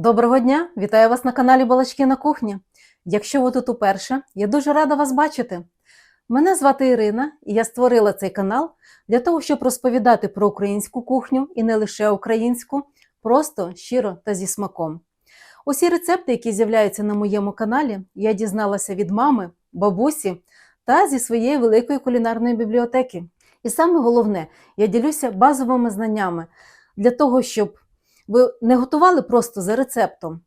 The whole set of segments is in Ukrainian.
Доброго дня! Вітаю вас на каналі Балачки на кухні. Якщо ви тут уперше, я дуже рада вас бачити. Мене звати Ірина, і я створила цей канал для того, щоб розповідати про українську кухню і не лише українську, просто щиро та зі смаком. Усі рецепти, які з'являються на моєму каналі, я дізналася від мами, бабусі та зі своєї великої кулінарної бібліотеки. І саме головне, я ділюся базовими знаннями для того, щоб ви не готували просто за рецептом,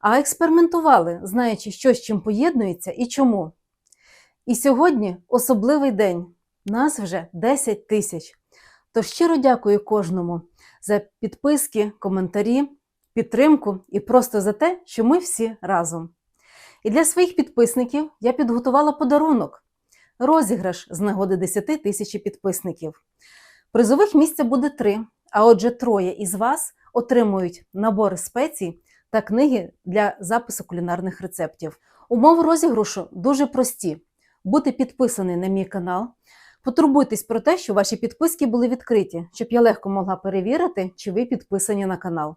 а експериментували, знаючи, що з чим поєднується і чому. І сьогодні особливий день. Нас вже 10 тисяч. Тож щиро дякую кожному за підписки, коментарі, підтримку і просто за те, що ми всі разом. І для своїх підписників я підготувала подарунок розіграш з нагоди 10 тисяч підписників. Призових місця буде три, а отже, троє із вас отримують набори спецій та книги для запису кулінарних рецептів. Умови розіграшу дуже прості: бути підписаний на мій канал. Потурбуйтесь про те, що ваші підписки були відкриті, щоб я легко могла перевірити, чи ви підписані на канал.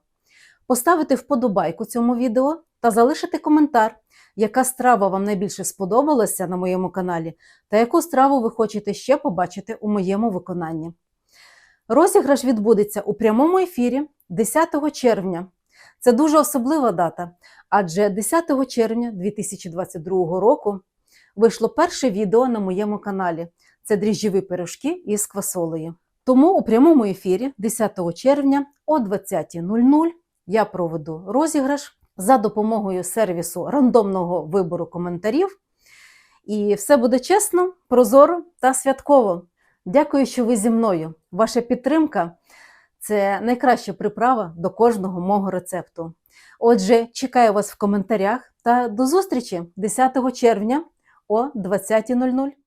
Поставити вподобайку цьому відео та залишити коментар, яка страва вам найбільше сподобалася на моєму каналі, та яку страву ви хочете ще побачити у моєму виконанні. Розіграш відбудеться у прямому ефірі 10 червня. Це дуже особлива дата, адже 10 червня 2022 року вийшло перше відео на моєму каналі. Це дріжджові пирожки із квасолею. Тому у прямому ефірі 10 червня о 20.00 я проведу розіграш за допомогою сервісу рандомного вибору коментарів. І все буде чесно, прозоро та святково. Дякую, що ви зі мною. Ваша підтримка це найкраща приправа до кожного мого рецепту. Отже, чекаю вас в коментарях та до зустрічі 10 червня о 20.00.